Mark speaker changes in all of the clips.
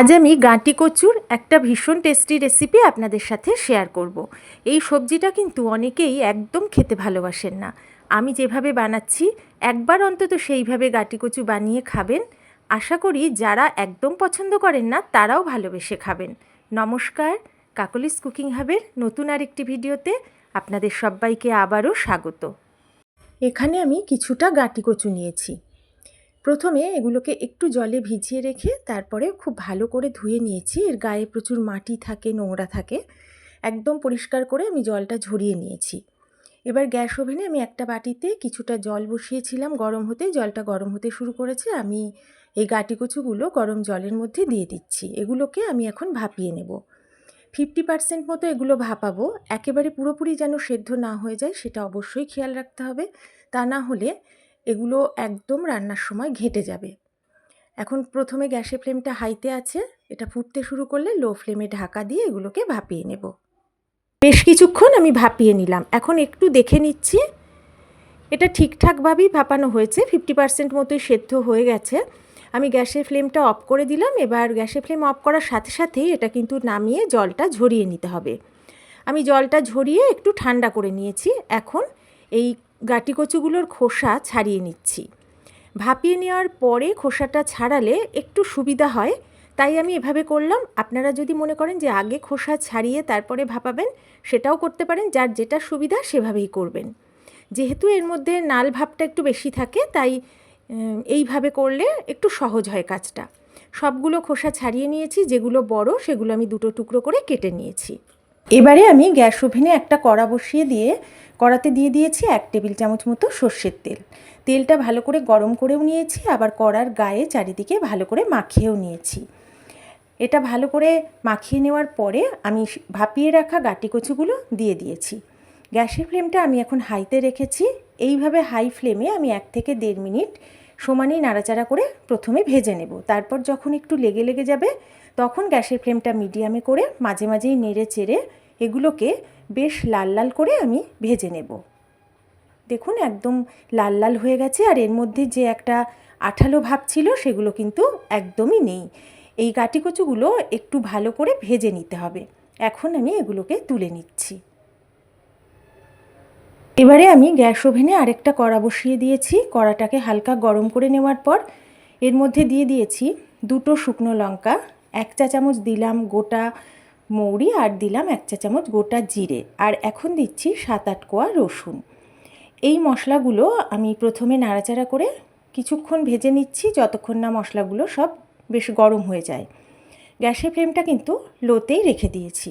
Speaker 1: আজ আমি গাঁটি কচুর একটা ভীষণ টেস্টি রেসিপি আপনাদের সাথে শেয়ার করব। এই সবজিটা কিন্তু অনেকেই একদম খেতে ভালোবাসেন না। আমি যেভাবে বানাচ্ছি, একবার অন্তত সেইভাবে গাঁটি কচু বানিয়ে খাবেন। আশা করি যারা একদম পছন্দ করেন না, তারাও ভালোবেসে খাবেন। নমস্কার, কাকলিস কুকিং হাবের নতুন আরেকটি ভিডিওতে আপনাদের সবাইকে আবারও স্বাগত। এখানে আমি কিছুটা গাঁটি কচু নিয়েছি। প্রথমে এগুলোকে একটু জলে ভিজিয়ে রেখে তারপরে খুব ভালো করে ধুয়ে নিয়েছি। এর গায়ে প্রচুর মাটি থাকে, নোংরা থাকে। একদম পরিষ্কার করে আমি জলটা ঝরিয়ে নিয়েছি। এবার গ্যাস ওভেনে আমি একটা বাটিতে কিছুটা জল বসিয়েছিলাম গরম হতে। জলটা গরম হতে শুরু করেছে। আমি এই গাটি কচুগুলো গরম জলের মধ্যে দিয়ে দিচ্ছি। এগুলোকে আমি এখন ভাপিয়ে নেব। ফিফটি পার্সেন্ট মতো এগুলো ভাপাবো। একেবারে পুরোপুরি যেন সেদ্ধ না হয়ে যায়, সেটা অবশ্যই খেয়াল রাখতে হবে। তা না হলে এগুলো একদম রান্নার সময় ঘেটে যাবে। এখন প্রথমে গ্যাসের ফ্লেমটা হাইতে আছে, এটা ফুটতে শুরু করলে লো ফ্লেমে ঢাকা দিয়ে এগুলোকে ভাপিয়ে নেব। বেশ কিছুক্ষণ আমি ভাপিয়ে নিলাম। এখন একটু দেখে নিচ্ছি, এটা ঠিকঠাকভাবেই ভাপানো হয়েছে, ফিফটি পার্সেন্ট মতোই সেদ্ধ হয়ে গেছে। আমি গ্যাসের ফ্লেমটা অফ করে দিলাম, এবার গ্যাসের ফ্লেম অফ করার সাথে সাথেই এটা কিন্তু নামিয়ে জলটা ঝরিয়ে নিতে হবে। আমি জলটা ঝরিয়ে একটু ঠান্ডা করে নিয়েছি। এখন এই গাটি কচুগুলোর খোসা ছাড়িয়ে নিচ্ছি। ভাপিয়ে নেওয়ার পরে খোসাটা ছাড়ালে একটু সুবিধা হয়, তাই আমি এভাবে করলাম। আপনারা যদি মনে করেন যে আগে খোসা ছাড়িয়ে তারপরে ভাপাবেন, সেটাও করতে পারেন, যার যেটা সুবিধা সেভাবেই করবেন। যেহেতু এর মধ্যে নাল ভাবটা একটু বেশি থাকে, তাই এইভাবে করলে একটু সহজ হয় কাজটা। সবগুলো খোসা ছাড়িয়ে নিয়েছি, যেগুলো বড় সেগুলো আমি দুটো টুকরো করে কেটে নিয়েছি। এবারে আমি গ্যাস ওভেনে একটা কড়া বসিয়ে দিয়ে, কড়াতে দিয়ে দিয়েছি এক টেবিল চামচ মতো সর্ষের তেল। তেলটা ভালো করে গরম করেও নিয়েছি, আবার কড়ার গায়ে চারিদিকে ভালো করে মাখিয়েও নিয়েছি। এটা ভালো করে মাখিয়ে নেওয়ার পরে আমি ভাপিয়ে রাখা গাটি কচুগুলো দিয়ে দিয়েছি। গ্যাসের ফ্লেমটা আমি এখন হাইতে রেখেছি। এইভাবে হাই ফ্লেমে আমি এক থেকে দেড় মিনিট সমানেই নাড়াচাড়া করে প্রথমে ভেজে নেব। তারপর যখন একটু লেগে লেগে যাবে তখন গ্যাসের ফ্লেমটা মিডিয়ামে করে মাঝে মাঝেই নেড়ে চেড়ে এগুলোকে বেশ লাল লাল করে আমি ভেজে নেব। দেখুন একদম লাল লাল হয়ে গেছে আর এর মধ্যে যে একটা আঠালো ভাব ছিল সেগুলো কিন্তু একদমই নেই। এই গাটি কচুগুলো একটু ভালো করে ভেজে নিতে হবে। এখন আমি এগুলোকে তুলে নিচ্ছি। এবারে আমি গ্যাস ওভেনে আরেকটা কড়া বসিয়ে দিয়েছি। কড়াটাকে হালকা গরম করে নেওয়ার পর এর মধ্যে দিয়ে দিয়েছি দুটো শুকনো লঙ্কা এক চা চামচ দিলাম গোটা মৌরি আর দিলাম এক চা চামচ গোটা জিরে। আর এখন দিচ্ছি সাত আট কোয়া রসুন। এই মশলাগুলো আমি প্রথমে নাড়াচাড়া করে কিছুক্ষণ ভেজে নিচ্ছি, যতক্ষণ না মশলাগুলো সব বেশ গরম হয়ে যায়। গ্যাসের ফ্লেমটা কিন্তু লোতেই রেখে দিয়েছি।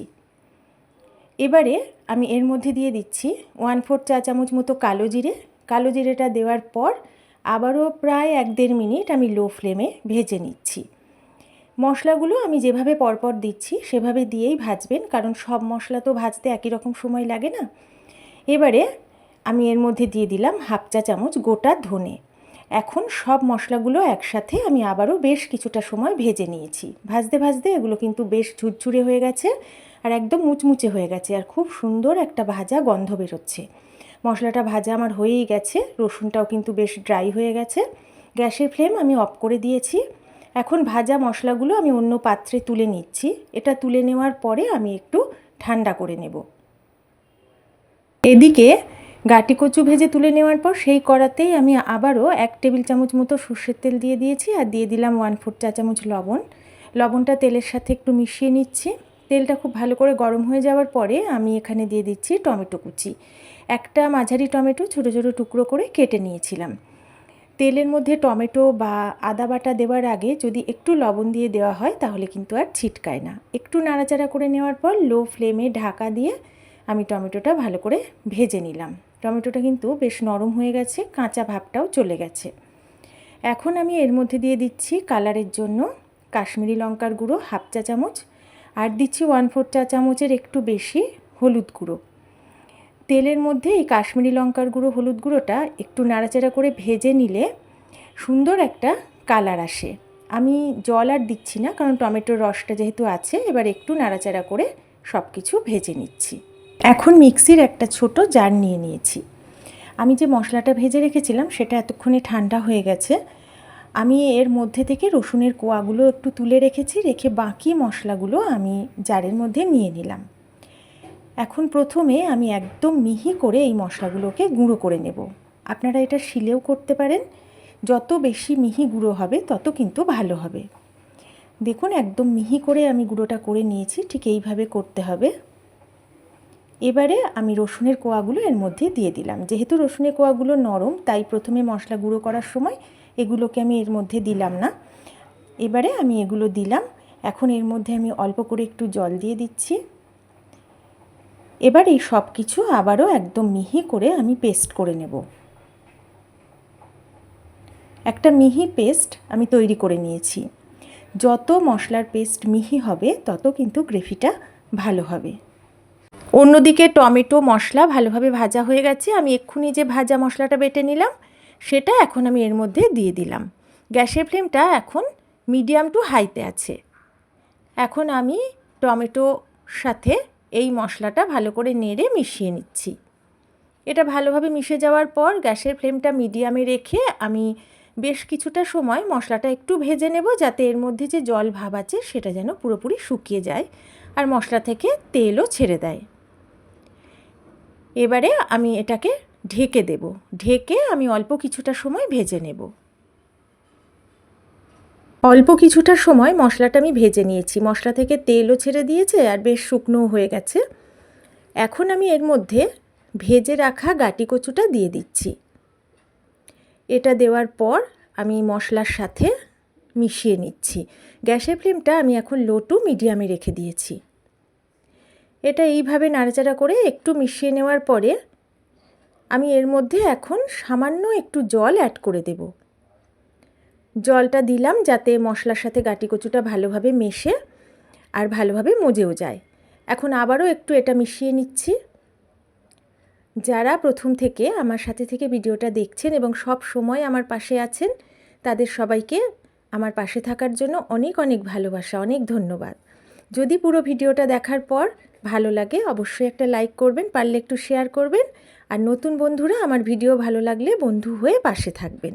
Speaker 1: এবারে আমি এর মধ্যে দিয়ে দিচ্ছি ওয়ান ফোর চা চামচ মতো কালো জিরে। কালো জিরেটা দেওয়ার পর আবারও প্রায় এক দেড় মিনিট আমি লো ফ্লেমে ভেজে নিচ্ছি। মশলাগুলো আমি যেভাবে পরপর দিচ্ছি সেভাবে দিয়েই ভাজবেন, কারণ সব মশলা তো ভাজতে একই রকম সময় লাগে না। এবারে আমি এর মধ্যে দিয়ে দিলাম হাফ চা চামচ গোটা ধনে। এখন সব মশলাগুলো একসাথে আমি আবারও বেশ কিছুটা সময় ভেজে নিয়েছি। ভাজতে ভাজতে এগুলো কিন্তু বেশ ঝুরঝুরে হয়ে গেছে আর একদম মুচমুচে হয়ে গেছে আর খুব সুন্দর একটা ভাজা গন্ধ বেরোচ্ছে। মশলাটা ভাজা আমার হয়েই গেছে, রসুনটাও কিন্তু বেশ ড্রাই হয়ে গেছে। গ্যাসের ফ্লেম আমি অফ করে দিয়েছি। এখন ভাজা মশলাগুলো আমি অন্য পাত্রে তুলে নিচ্ছি। এটা তুলে নেওয়ার পরে আমি একটু ঠান্ডা করে নেব। এদিকে গাটি কচু ভেজে তুলে নেওয়ার পর সেই কড়াতেই আমি আবারও এক টেবিল চামচ মতো সর্ষের তেল দিয়ে দিয়েছি আর দিয়ে দিলাম ওয়ান ফোর চা চামচ লবণ। লবণটা তেলের সাথে একটু মিশিয়ে নিচ্ছি। তেলটা খুব ভালো করে গরম হয়ে যাওয়ার পরে আমি এখানে দিয়ে দিচ্ছি টমেটো কুচি। একটা মাঝারি টমেটো ছোটো ছোটো টুকরো করে কেটে নিয়েছিলাম। তেলের মধ্যে টমেটো বা আদা বাটা দেওয়ার আগে যদি একটু লবণ দিয়ে দেওয়া হয়, তাহলে কিন্তু আর ছিটকায় না। একটু নাড়াচাড়া করে নেওয়ার পর লো ফ্লেমে ঢাকা দিয়ে আমি টমেটোটা ভালো করে ভেজে নিলাম। টমেটোটা কিন্তু বেশ নরম হয়ে গেছে, কাঁচা ভাবটাও চলে গেছে। এখন আমি এর মধ্যে দিয়ে দিচ্ছি কালারের জন্য কাশ্মীরি লঙ্কার গুঁড়ো হাফ চা চামচ, আর দিচ্ছি ওয়ান ফোর চা চামচের একটু বেশি হলুদ গুঁড়ো। তেলের মধ্যে এই কাশ্মীরি লঙ্কার গুঁড়ো, হলুদ গুঁড়োটা একটু নাড়াচাড়া করে ভেজে নিলে সুন্দর একটা কালার আসে। আমি জল আর দিচ্ছি না, কারণ টমেটোর রসটা যেহেতু আছে, এবার একটু নাড়াচাড়া করে সব কিছু ভেজে নিচ্ছি। এখন মিক্সির একটা ছোট জার নিয়ে নিয়েছি। আমি যে মশলাটা ভেজে রেখেছিলাম, সেটা এতক্ষণে ঠান্ডা হয়ে গেছে। আমি এর মধ্যে থেকে রসুনের কোয়াগুলো একটু তুলে রেখেছি, রেখে বাকি মশলাগুলো আমি জারের মধ্যে নিয়ে নিলাম। এখন প্রথমে আমি একদম মিহি করে এই মশলাগুলোকে গুঁড়ো করে নেব। আপনারা এটা শিলেও করতে পারেন। যত বেশি মিহি গুঁড়ো হবে, তত কিন্তু ভালো হবে। দেখুন, একদম মিহি করে আমি গুঁড়োটা করে নিয়েছি, ঠিক এইভাবে করতে হবে। এবারে আমি রসুনের কোয়াগুলো এর মধ্যে দিয়ে দিলাম। যেহেতু রসুনের কোয়াগুলো নরম, তাই প্রথমে মশলা গুঁড়ো করার সময় এগুলোকে আমি এর মধ্যে দিলাম না। এবারে আমি এগুলো দিলাম। এখন এর মধ্যে আমি অল্প করে একটু জল দিয়ে দিচ্ছি। এবার এই সব কিছু আবারও একদম মিহি করে আমি পেস্ট করে নেব। একটা মিহি পেস্ট আমি তৈরি করে নিয়েছি। যত মশলার পেস্ট মিহি হবে, তত কিন্তু গ্রেভিটা ভালো হবে। অন্যদিকে টমেটো মশলা ভালোভাবে ভাজা হয়ে গেছে। আমি এক্ষুনি যে ভাজা মশলাটা বেটে নিলাম, সেটা এখন আমি এর মধ্যে দিয়ে দিলাম। গ্যাসের ফ্লেমটা এখন মিডিয়াম টু হাইতে আছে। এখন আমি টমেটো সাথে এই মশলাটা ভালো করে নেড়ে মিশিয়ে নিচ্ছি। এটা ভালোভাবে মিশে যাওয়ার পর গ্যাসের ফ্লেমটা মিডিয়ামে রেখে আমি বেশ কিছুটা সময় মশলাটা একটু ভেজে নেব যাতে এর মধ্যে যে জল ভাব আছে সেটা যেন পুরোপুরি শুকিয়ে যায় আর মশলা থেকে তেলও ছেড়ে দেয়। এবারে আমি এটাকে ঢেকে দেব। ঢেকে আমি অল্প কিছুটা সময় ভেজে নেব। অল্প কিছুটা সময় মশলাটা আমি ভেজে নিয়েছি। মশলা থেকে তেলও ছেড়ে দিয়েছে আর বেশ শুকনো হয়ে গেছে। এখন আমি এর মধ্যে ভেজে রাখা গাটি কচুটা দিয়ে দিচ্ছি। এটা দেওয়ার পর আমি মশলার সাথে মিশিয়ে নিচ্ছি। গ্যাসের ফ্লেমটা আমি এখন লো টু মিডিয়ামে রেখে দিয়েছি। এটা এইভাবে নাড়াচাড়া করে একটু মিশিয়ে নেওয়ার পরে আমি এর মধ্যে এখন সামান্য একটু জল অ্যাড করে দেব। জলটা দিলাম যাতে মশলার সাথে গাটি কচুটা ভালোভাবে মেশে আর ভালোভাবে মজেও যায়। এখন আবারও একটু এটা মিশিয়ে নিচ্ছি। যারা প্রথম থেকে আমার সাথে থেকে ভিডিওটা দেখছেন এবং সব সময় আমার পাশে আছেন, তাদের সবাইকে আমার পাশে থাকার জন্য অনেক অনেক ভালোবাসা, অনেক ধন্যবাদ। যদি পুরো ভিডিওটা দেখার পর ভালো লাগে, অবশ্যই একটা লাইক করবেন, পারলে একটু শেয়ার করবেন। আর নতুন বন্ধুরা আমার ভিডিও ভালো লাগলে বন্ধু হয়ে পাশে থাকবেন।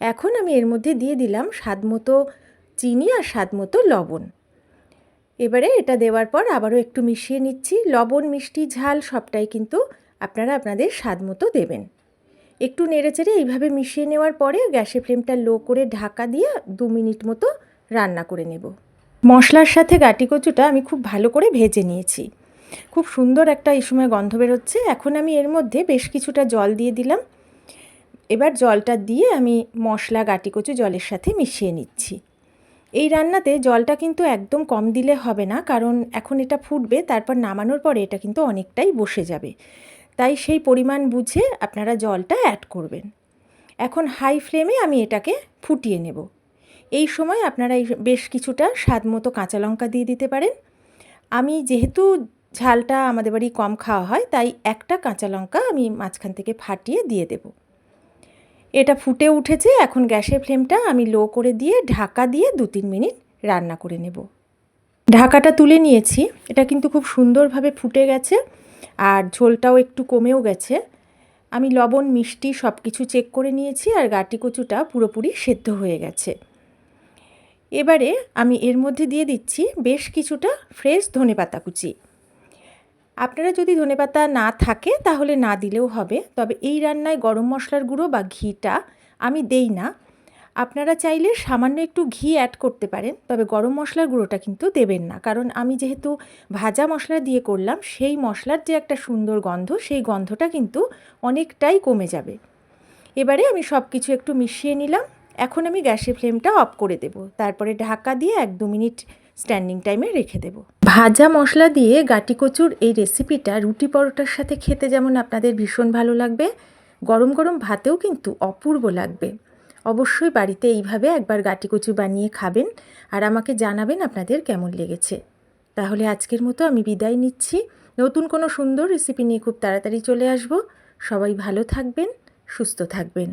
Speaker 1: এখন আমি এর মধ্যে দিয়ে দিলাম স্বাদ মতো চিনি আর স্বাদ মতো লবণ। এবারে এটা দেওয়ার পর আবারও একটু মিশিয়ে নিচ্ছি। লবণ, মিষ্টি, ঝাল সবটাই কিন্তু আপনারা আপনাদের স্বাদ মতো দেবেন। একটু নেড়েচেড়ে এইভাবে মিশিয়ে নেওয়ার পরে গ্যাসের ফ্লেমটা লো করে ঢাকা দিয়ে দু মিনিট মতো রান্না করে নেব। মশলার সাথে গাটি কচুটা আমি খুব ভালো করে ভেজে নিয়েছি। খুব সুন্দর একটা এই সময় গন্ধ বেরোচ্ছে। এখন আমি এর মধ্যে বেশ কিছুটা জল দিয়ে দিলাম। এবার জলটা দিয়ে আমি মশলা গাটি কচু জলের সাথে মিশিয়ে নিচ্ছি। এই রান্নাতে জলটা কিন্তু একদম কম দিলে হবে না, কারণ এখন এটা ফুটবে, তারপর নামানোর পরে এটা কিন্তু অনেকটাই বসে যাবে। তাই সেই পরিমাণ বুঝে আপনারা জলটা অ্যাড করবেন। এখন হাই ফ্লেমে আমি এটাকে ফুটিয়ে নেব। এই সময় আপনারা বেশ কিছুটা স্বাদ মতো কাঁচা লঙ্কা দিয়ে দিতে পারেন। আমি যেহেতু ঝালটা আমাদের বাড়ি কম খাওয়া হয়, তাই একটা কাঁচা লঙ্কা আমি মাঝখান থেকে ফাটিয়ে দিয়ে দেব। এটা ফুটে উঠেছে, এখন গ্যাসের ফ্লেমটা আমি লো করে দিয়ে ঢাকা দিয়ে দু তিন মিনিট রান্না করে নেব। ঢাকাটা তুলে নিয়েছি, এটা কিন্তু খুব সুন্দরভাবে ফুটে গেছে আর ঝোলটাও একটু কমেও গেছে। আমি লবণ, মিষ্টি সব কিছু চেক করে নিয়েছি আর গাটি কচুটা পুরোপুরি সেদ্ধ হয়ে গেছে। এবারে আমি এর মধ্যে দিয়ে দিচ্ছি বেশ কিছুটা ফ্রেশ ধনেপাতা কুচি। আপনারা যদি ধনেপাতা না থাকে, তাহলে না দিলেও হবে। তবে এই রান্নায় গরম মশলার গুঁড়ো বা ঘিটা আমি দেই না। আপনারা চাইলে সামান্য একটু ঘি অ্যাড করতে পারেন, তবে গরম মশলার গুঁড়োটা কিন্তু দেবেন না। কারণ আমি যেহেতু ভাজা মশলা দিয়ে করলাম, সেই মশলার যে একটা সুন্দর গন্ধ, সেই গন্ধটা কিন্তু অনেকটাই কমে যাবে। এবারে আমি সব কিছু একটু মিশিয়ে নিলাম। এখন আমি গ্যাসের ফ্লেমটা অফ করে দেব। তারপরে ঢাকা দিয়ে এক দু মিনিট স্ট্যান্ডিং টাইমে রেখে দেব। ভাজা মশলা দিয়ে গাটি কচুর এই রেসিপিটা রুটি পরোটার সাথে খেতে যেমন আপনাদের ভীষণ ভালো লাগবে, গরম গরম ভাতেও কিন্তু অপূর্ব লাগবে। অবশ্যই বাড়িতে এইভাবে একবার গাটি কচু বানিয়ে খাবেন আর আমাকে জানাবেন আপনাদের কেমন লেগেছে। তাহলে আজকের মতো আমি বিদায় নিচ্ছি। নতুন কোনো সুন্দর রেসিপি নিয়ে খুব তাড়াতাড়ি চলে আসব। সবাই ভালো থাকবেন, সুস্থ থাকবেন।